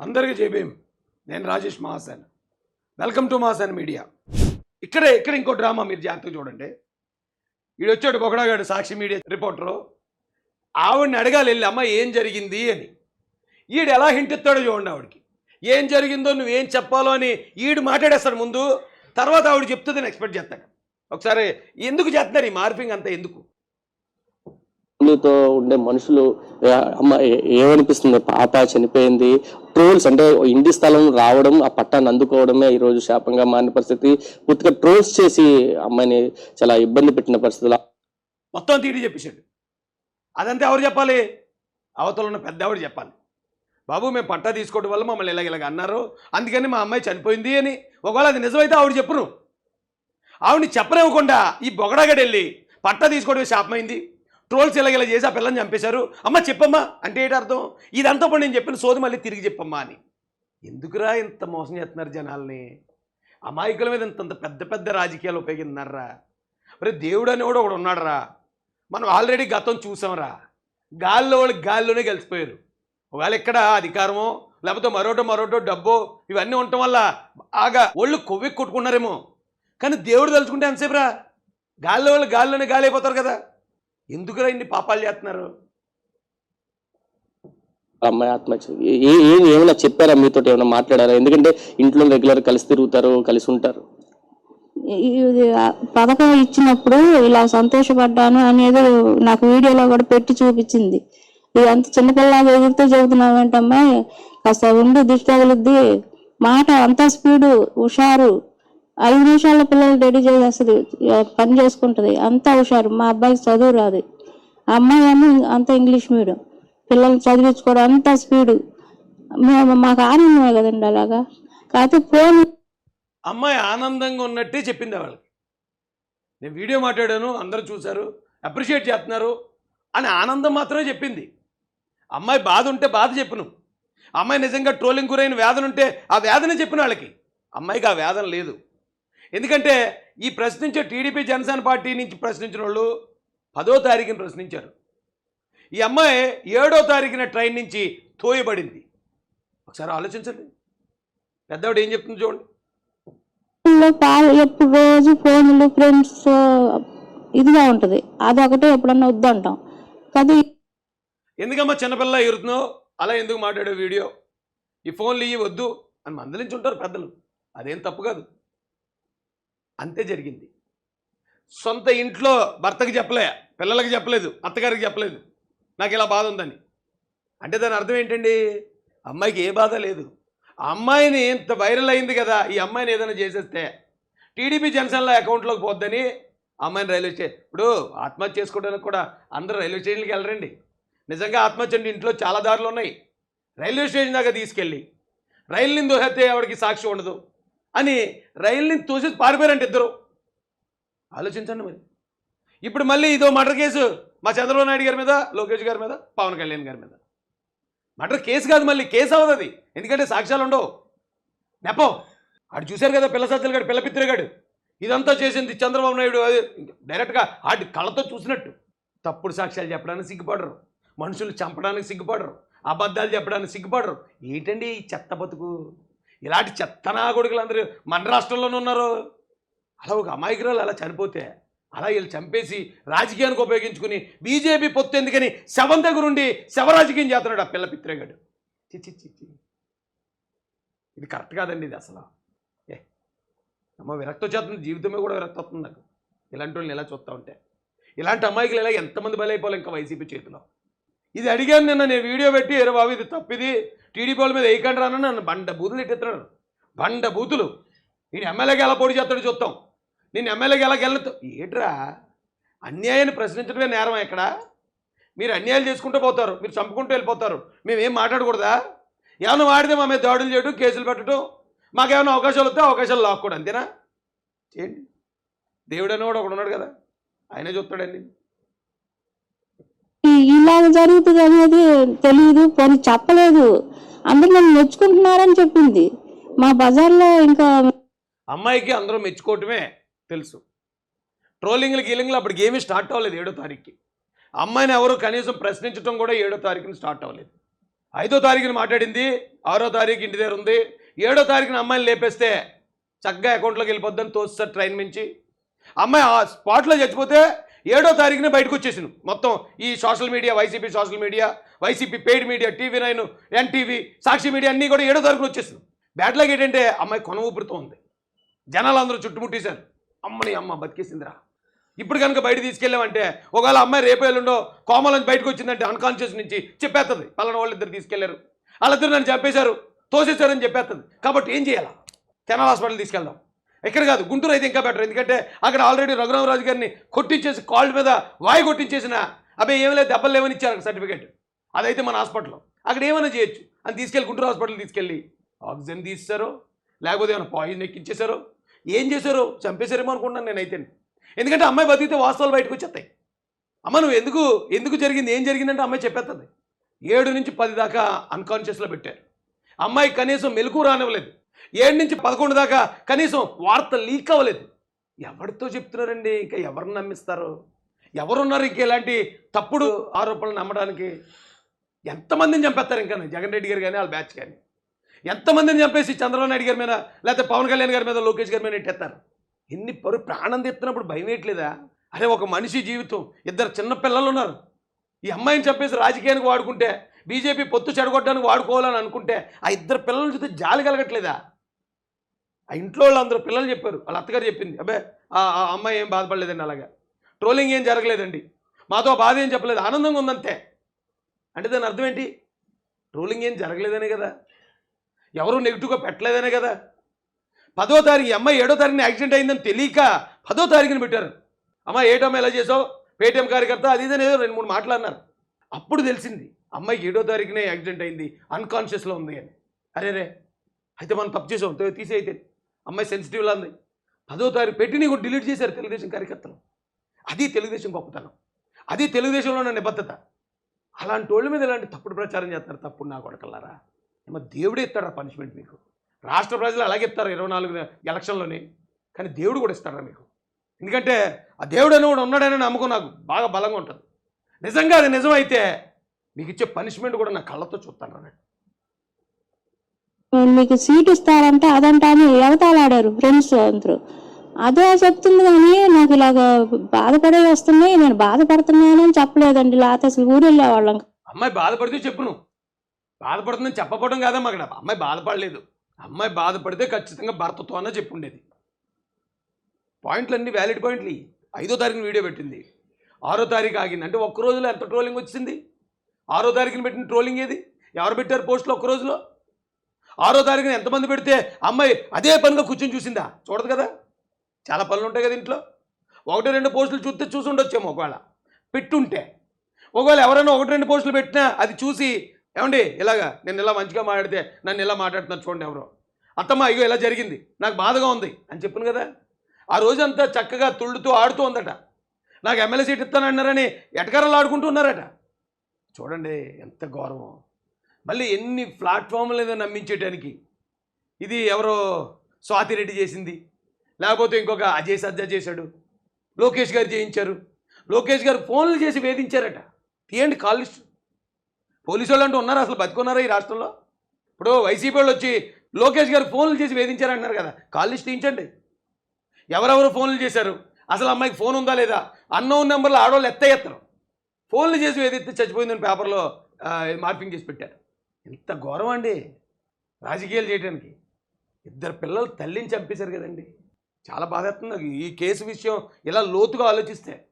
అందరికీ జేబీఎం నేను Rajesh Mahasen. Welcome to Mahasen media. ఇక్కడే ఇక్కడ ఇంకో డ్రామా మీరు జాగ్రత్తగా చూడండి. ఈడు వచ్చాడు బొగడాగాడు సాక్షి మీడియా రిపోర్టరు. ఆవిడని అడగాలి వెళ్ళి అమ్మ ఏం జరిగింది? అని. ఈడు ఎలా హింటిస్తాడో చూడండి ఆవిడకి. ఏం జరిగిందో నువ్వేం చెప్పాలో? అని ఈడు మాట్లాడేస్తాడు ముందు. తర్వాత ఆవిడ చెప్తుందని ఎక్స్పెక్ట్ చేస్తాడు ఒకసారి ఎందుకు చేస్తున్నారు ఈ మార్పింగ్ అంతా ఎందుకు? ఫ్యామిలీతో ఉండే మనుషులు అమ్మ ఏమనిపిస్తుంది పాప చనిపోయింది. ట్రోల్స్ అంటే ఇంటి స్థలం రావడం ఆ పట్టాన్ని అందుకోవడమే ఈ రోజు శాపంగా మారిన పరిస్థితి. పూర్తిగా ట్రోల్స్ చేసి అమ్మాయిని చాలా ఇబ్బంది పెట్టిన పరిస్థితులు. మొత్తం తీడి చెప్పేశాడు. అదంతా ఎవరు చెప్పాలి? అవతల ఉన్న పెద్ద ఆవిడ చెప్పాలి? బాబు మేము పట్టా తీసుకోవడం వల్ల మమ్మల్ని ఇలాగ ఇలాగ అన్నారు. అందుకని మా అమ్మాయి చనిపోయింది అని ఒకవేళ అది నిజమైతే ఆవిడ చెప్పును. ఆవిడని చెప్పనివ్వకుండా ఈ బొగడాగడెళ్ళి పట్టా తీసుకోవడం శాపమైంది. ట్రోల్స్ ఇలాగ చేసి ఆ పిల్లని చంపేశారు? అమ్మ చెప్పమ్మా అంటే ఏంటి అర్థం? ఇదంతా కూడా నేను చెప్పిన సోది మళ్ళీ తిరిగి చెప్పమ్మా అని. ఎందుకురా ఇంత మోసం చేస్తున్నారు జనాల్ని? అమాయకుల మీద ఇంత పెద్ద పెద్ద రాజకీయాలు ఉపయోగిస్తున్నారా? మరి దేవుడు అనేవాడు ఒకడు ఉన్నాడురా. మనం ఆల్రెడీ గతం చూసాంరా. గాల్లో వాళ్ళు గాల్లోనే కలిసిపోయారు ఒకవేళ ఇక్కడ అధికారమో లేకపోతే మరోటో మరోటో డబ్బో ఇవన్నీ ఉండటం వల్ల బాగా ఒళ్ళు కొవ్వి కొట్టుకున్నారేమో. కానీ దేవుడు తలుచుకుంటే ఎంతసేపురా? గాల్లో వాళ్ళు గాల్లోనే గాలి అయిపోతారు కదా. ఎందుకురా ఇన్ని పాపాలు చేస్తున్నారు? అమ్మాయి ఆత్మహత్య ఏ- ఏమైనా చెప్పారా మీతో ఏమైనా మాట్లాడారా? ఎందుకంటే ఇంట్లో రెగ్యులర్ కలిసి తిరుగుతారు కలిసి ఉంటారు. పథకం ఇచ్చినప్పుడు ఇలా సంతోషపడ్డాను అనేది నాకు వీడియోలో కూడా పెట్టి చూపించింది. ఇది అంత చిన్నపిల్లగా ఎగురుతూ చెబుతున్నావు ఏంటమ్మా కాస్త ఉండి దిష్టి తగులుద్ది. మాట అంత స్పీడు హుషారు. ఐదు నిమిషాల పిల్లలు రెడీ చేసేస్తుంది పని చేసుకుంటుంది. అంత హుషారు. మా అబ్బాయికి చదువు రాదు. అమ్మాయి ఏమో అంత ఇంగ్లీష్ మీడియం. పిల్లల్ని చదివించుకోవడం అంత స్పీడు. మేము మాకు ఆనందమే కదండి అలాగా? కాకపోతే ఫోన్ అమ్మాయి ఆనందంగా ఉన్నట్టే చెప్పింది వాళ్ళకి నేను వీడియో మాట్లాడాను అందరూ చూశారు అప్రిషియేట్ చేస్తున్నారు అని ఆనందం మాత్రమే చెప్పింది. అమ్మాయి బాధ ఉంటే బాధ చెప్పును. అమ్మాయి నిజంగా ట్రోలింగ్ గురైన వేదన ఉంటే ఆ వేదన చెప్పిన వాళ్ళకి. అమ్మాయికి ఆ వేదన లేదు. ఎందుకంటే ఈ ప్రశ్నించే టీడీపీ జనసేన పార్టీ నుంచి ప్రశ్నించిన వాళ్ళు పదో తారీఖున ప్రశ్నించారు. ఈ అమ్మాయి ఏడో తారీఖున ట్రైన్ నుంచి తోయబడింది. ఒకసారి ఆలోచించండి. పెద్దవాడు ఏం చెప్తుంది చూడండి. రోజు ఫోన్లు ఫ్రెండ్స్ ఇదిగా ఉంటది. అదొకటే ఎప్పుడన్నా వద్దంటాం. ఎందుకమ్మా చిన్నపిల్ల ఎగురుతున్నావు? అలా ఎందుకు మాట్లాడే వీడియో? ఈ ఫోన్లు ఇవి వద్దు అని మందలించి ఉంటారు పెద్దలు. అదేం తప్పు కాదు. అంతే జరిగింది. సొంత ఇంట్లో భర్తకి చెప్పలే పిల్లలకి చెప్పలేదు అత్తగారికి చెప్పలేదు. నాకు ఇలా బాధ ఉందని. అంటే దాని అర్థం ఏంటండి? అమ్మాయికి ఏ బాధ లేదు. ఆ అమ్మాయిని ఇంత వైరల్ అయింది కదా ఈ అమ్మాయిని ఏదైనా చేసేస్తే టీడీపీ జనసేనలో అకౌంట్లోకి పోద్దని అమ్మాయిని రైల్వే స్టేషన్ ఇప్పుడు ఆత్మహత్య చేసుకోవడానికి కూడా అందరూ రైల్వే స్టేషన్కి వెళ్ళరండి. నిజంగా ఆత్మహత్య ఇంట్లో చాలా దారులు ఉన్నాయి. రైల్వే స్టేషన్ దాకా తీసుకెళ్ళి రైలుని దోహెత్తే ఆవిడకి సాక్షి ఉండదు. అని రైల్ని తోసి పారిపోయారంట ఇద్దరు. ఆలోచించండి మరి. ఇప్పుడు మళ్ళీ ఇదో మర్డర్ కేసు మా చంద్రబాబు నాయుడు గారి మీద లోకేష్ గారి మీద పవన్ కళ్యాణ్ గారి మీద. మర్డర్ కేసు కాదు మళ్ళీ కేసు అవ్వదు అది. ఎందుకంటే సాక్ష్యాలు ఉండవు. నెపం. ఆడు చూశారు కదా పిల్ల సత్తులు గాడు పిల్ల పిత్తిరగాడు ఇదంతా చేసింది చంద్రబాబు నాయుడు అది డైరెక్ట్గా ఆడి కళ్ళతో చూసినట్టు. తప్పుడు సాక్ష్యాలు చెప్పడానికి సిగ్గుపడరు. మనుషులు చంపడానికి సిగ్గుపడరు. అబద్ధాలు చెప్పడానికి సిగ్గుపడరు. ఏంటండి ఈ చెత్త బతుకు? ఇలాంటి చెత్తనా కొడుకులు అందరూ మన రాష్ట్రంలోనే ఉన్నారు. అలా ఒక అమాయకురాలు అలా చనిపోతే అలా వీళ్ళు చంపేసి రాజకీయానికి ఉపయోగించుకుని బీజేపీ పొత్తు ఎందుకని శవం దగ్గరుండి శవ రాజకీయం చేస్తున్నాడు ఆ పిల్ల పిత్రేగాడు చిచ్చి చిచ్చి ఇది కరెక్ట్ కాదండి ఇది అసలు. ఏ అమ్మ విరక్తి వచ్చేస్తుంది జీవితమే కూడా విరక్తి వస్తుంది నాకు. ఇలాంటి వాళ్ళని ఎలా చూస్తూ ఉంటే. ఇలాంటి అమాయకులు ఇలా ఎంతమంది బలైపోవాలి ఇంకా వైసీపీ చేతిలో? ఇది అడిగాను నిన్న నేను వీడియో పెట్టి ఎరే బాబు ఇది తప్పిది టీడీపీ వాళ్ళ మీద వేయకండి రాను నన్ను బండ బూతులు ఎట్టెత్తున్నాడు బండ బూతులు. నేను ఎమ్మెల్యేకి ఎలా పోటీ చేస్తాడు చూస్తాం. నేను ఎమ్మెల్యేకి ఎలా గెలుతా ఏట్రా? అన్యాయాన్ని ప్రశ్నించడమే నేరం ఇక్కడ మీరు అన్యాయాలు చేసుకుంటూ పోతారు. మీరు చంపుకుంటూ వెళ్ళిపోతారు. మేమేం మాట్లాడకూడదా? ఏమైనా వాడితే మా మీద దాడులు చేయడం కేసులు పెట్టడం మాకేమైనా అవకాశాలు వస్తే అవకాశాలు లాక్కోడు అంతేనా? చేయండి దేవుడు అనేవాడు ఒకడు ఉన్నాడు కదా. ఆయనే చూస్తాడండి. ఇలాగ జరుగుతుంది అనేది తెలియదు పోనీ చెప్పలేదు. అందరూ నన్ను మెచ్చుకుంటున్నారని చెప్పింది. మా బజార్లో ఇంకా అమ్మాయికి అందరూ మెచ్చుకోవటమే తెలుసు. ట్రోలింగ్లు గీలింగ్లు అప్పుడు ఏమీ స్టార్ట్ అవ్వలేదు ఏడో తారీఖుకి. అమ్మాయిని ఎవరు కనీసం ప్రశ్నించడం కూడా ఏడో తారీఖున స్టార్ట్ అవ్వలేదు. ఐదో తారీఖున మాట్లాడింది ఆరో తారీఖు ఇంటి దగ్గర ఉంది. ఏడో తారీఖున అమ్మాయిని లేపేస్తే చక్కగా అకౌంట్లోకి వెళ్ళిపోద్దని తోస్తారు ట్రైన్ నుంచి అమ్మాయి ఆ స్పాట్లో చచ్చిపోతే ఏడో తారీఖున బయటకు వచ్చేసింది మొత్తం ఈ social media YCP social media YCP paid media TV nine NTV Sakshi media అన్నీ కూడా ఏడో తారీఖున వచ్చేసింది బ్యాట్లాగ్ ఏంటంటే అమ్మాయి కొన ఊపిరితో ఉంది. జనాలు అందరూ చుట్టుముట్టేశారు. అమ్మని అమ్మ బతికేసిందిరా. ఇప్పుడు కనుక బయట తీసుకెళ్ళామంటే ఒకవేళ అమ్మాయి రేపు ఎల్లుండో కోమల నుంచి బయటకు వచ్చిందంటే అన్కాన్షియస్ నుంచి చెప్పేస్తుంది పలానా వాళ్ళు ఇద్దరు తీసుకెళ్ళారు వాళ్ళిద్దరు నన్ను చంపేశారు. తోసేశారని చెప్పేస్తుంది కాబట్టి ఏం చేయాలా? కెనాల్ హాస్పిటల్ తీసుకెళ్దాం. ఇక్కడ కాదు గుంటూరు అయితే ఇంకా బెటర్ ఎందుకంటే అక్కడ ఆల్రెడీ రఘురామరాజు గారిని కొట్టించేసి కాళ్ళ మీద వాయి కొట్టించేసిన అబ్బాయి ఏం లేదు దెబ్బలు లేవని ఇచ్చారు సర్టిఫికేట్ అదైతే మన హాస్పిటల్లో అక్కడ ఏమైనా చేయొచ్చు. అని తీసుకెళ్ళి గుంటూరు హాస్పిటల్ తీసుకెళ్ళి ఆక్సిజన్ తీసేశారో లేకపోతే ఏమైనా పాయిజన్ ఎక్కించేశారో. ఏం చేశారో? చంపేశారేమో అనుకుంటున్నాను నేనైతే. ఎందుకంటే అమ్మాయి బతికితే వాస్తవాలు బయటకు వచ్చేస్తాయి. అమ్మ నువ్వు ఎందుకు ఎందుకు జరిగింది? ఏం జరిగిందంటే అమ్మాయి చెప్పేస్తుంది ఏడు నుంచి పది దాకా అన్కాన్షియస్లో పెట్టారు. అమ్మాయి కనీసం మెలకు రానివ్వలేదు. ఏడు నుంచి పదకొండు దాకా కనీసం వార్త లీక్ అవ్వలేదు. ఎవరితో చెప్తున్నారండి? ఇంకా ఎవరిని నమ్మిస్తారు? ఎవరున్నారు ఇంక ఇలాంటి తప్పుడు ఆరోపణలు నమ్మడానికి? ఎంతమందిని చంపేస్తారు ఇంకా? జగన్ రెడ్డి గారు కానీ వాళ్ళ బ్యాచ్ కానీ ఎంతమందిని చంపేసి చంద్రబాబు నాయుడు గారి మీద లేకపోతే పవన్ కళ్యాణ్ గారి మీద లోకేష్ గారి మీద నెట్టేస్తారు? ఎన్ని పరు ప్రాణం తెస్తున్నప్పుడు భయం వేయట్లేదా? అరే ఒక మనిషి జీవితం. ఇద్దరు చిన్న పిల్లలు ఉన్నారు. ఈ అమ్మాయిని చంపేసి రాజకీయానికి వాడుకుంటే బీజేపీ పొత్తు చెడగొట్టడానికి వాడుకోవాలని అనుకుంటే ఆ ఇద్దరు పిల్లల చూస్తే జాలి కలగట్లేదా? ఆ ఇంట్లో వాళ్ళందరూ పిల్లలు చెప్పారు. వాళ్ళ అత్తగారు చెప్పింది. అబ్బే ఆ ఆ అమ్మాయి ఏం బాధపడలేదండి అలాగా. ట్రోలింగ్ ఏం జరగలేదండి. మాతో బాధ ఏం చెప్పలేదు. ఆనందంగా ఉందంతే. అంటే దాని అర్థం ఏంటి? ట్రోలింగ్ ఏం జరగలేదనే కదా. ఎవరు నెగిటివ్గా పెట్టలేదనే కదా. పదో తారీఖు అమ్మాయి ఏడో తారీఖున యాక్సిడెంట్ అయిందని తెలియక పదో తారీఖున పెట్టారు. అమ్మ ఏటమ్మ ఎలా చేసావు? పేటీఎం కార్యకర్త అది ఇదని ఏదో రెండు మూడు మాట్లాడినారు అప్పుడు తెలిసింది. అమ్మాయికి ఏడో తారీఖునే యాక్సిడెంట్ అయింది అన్కాన్షియస్లో ఉంది అని. అరే రే అయితే మనం తప్పు చేసాం తో- అమ్మాయి సెన్సిటివ్లా ఉంది. పదో తారీఖు పెట్టిన కూడా డిలీట్ చేశారు తెలుగుదేశం కార్యకర్తలు. అది తెలుగుదేశం గొప్పతనం. అది తెలుగుదేశంలో ఉన్న నిబద్ధత. అలాంటి వాళ్ళ మీద ఇలాంటి తప్పుడు ప్రచారం చేస్తారు తప్పుడు నా కొడకల్లారా? ఏమో దేవుడే ఇస్తాడా పనిష్మెంట్ మీకు. రాష్ట్ర ప్రజలు అలాగే ఇస్తారు ఇరవై నాలుగు ఎలక్షన్లోనే కానీ దేవుడు కూడా ఇస్తాడా మీకు. ఎందుకంటే ఆ దేవుడు అని కూడా ఉన్నాడని నమ్మకం నాకు బాగా బలంగా ఉంటుంది. నిజంగా అది నిజమైతే మీకు ఇచ్చే పనిష్మెంట్ కూడా నా కళ్ళతో చూస్తాను అన్నట్టు మీకు సీట్ ఇస్తారంటే అదంటే అని ఎగతాళాడారు ఫ్రెండ్స్ అందరూ. అదే చెప్తుంది కానీ నాకు ఇలాగ బాధపడే వస్తున్నాయి నేను బాధపడుతున్నాను అని చెప్పలేదండి. లేకపోతే అసలు ఊరు వెళ్ళేవాళ్ళం. అమ్మాయి బాధపడితే చెప్పు నువ్వు. బాధపడుతుందని చెప్పకపోవడం కాదమ్మా అక్కడ. అమ్మాయి బాధపడలేదు. అమ్మాయి బాధపడితే ఖచ్చితంగా భర్తతో అన్న చెప్పుండేది. పాయింట్లన్నీ వ్యాలిడ్ పాయింట్లు. ఐదో తారీఖున వీడియో పెట్టింది. ఆరో తారీఖు ఆగింది. అంటే ఒక్క రోజులో ఎంత ట్రోలింగ్ వచ్చింది? ఆరో తారీఖున పెట్టిన ట్రోలింగ్ ఏది? ఎవరు పెట్టారు పోస్టులు ఒక్క రోజులో? ఆరో తారీఖున ఎంతమంది పెడితే అమ్మాయి అదే పనిగా కూర్చొని చూసిందా? చూడదు కదా? చాలా పనులు ఉంటాయి కదా ఇంట్లో. ఒకటి రెండు పోస్టులు చూస్తే చూసి ఉండొచ్చేమో ఒకవేళ. పెట్టుంటే. ఒకవేళ ఎవరైనా ఒకటి రెండు పోస్టులు పెట్టినా అది చూసి ఏమండి ఇలాగా నేను ఇలా మంచిగా మాట్లాడితే నన్ను ఇలా మాట్లాడుతున్నారు చూడండి ఎవరో. అత్తమ్మ అయ్యో ఇలా జరిగింది. నాకు బాధగా ఉంది. అని చెప్పాను కదా? ఆ రోజంతా చక్కగా తుళ్ళుతూ ఆడుతూ ఉందట. నాకు ఎమ్మెల్యే సీట్ ఇస్తానన్నారని ఎటకరలు ఆడుకుంటూ ఉన్నారట. చూడండి ఎంత గౌరవం మళ్ళీ ఎన్ని ప్లాట్ఫామ్లు ఏదో నమ్మించేయడానికి ఇది ఎవరో స్వాతిరెడ్డి చేసింది. లేకపోతే ఇంకొక అజయ్ సజ్జా చేశాడు. లోకేష్ గారు చేయించారు. లోకేష్ గారు ఫోన్లు చేసి వేధించారట. తీయండి కాల్ లిస్ట్ పోలీసు వాళ్ళు అంటూ ఉన్నారా? అసలు బతుకున్నారా ఈ రాష్ట్రంలో? ఇప్పుడు వైసీపీ వాళ్ళు వచ్చి లోకేష్ గారు ఫోన్లు చేసి వేధించారంటున్నారు కదా. కాల్ లిస్ట్ తీయించండి. ఎవరెవరు ఫోన్లు చేశారు? అసలు అమ్మాయికి ఫోన్ ఉందా లేదా? అన్నోన్ నెంబర్లో ఆడవాళ్ళు ఎత్త ఎత్తరు ఫోన్లు చేసి ఏదైతే చచ్చిపోయిందని పేపర్లో మార్పింగ్ చేసి పెట్టారు. ఎంత ఘోరం అండి. రాజకీయాలు చేయడానికి ఇద్దరు పిల్లలు తల్లిని చంపేశారు కదండి. చాలా బాధ ఈ కేసు విషయం ఇలా లోతుగా ఆలోచిస్తే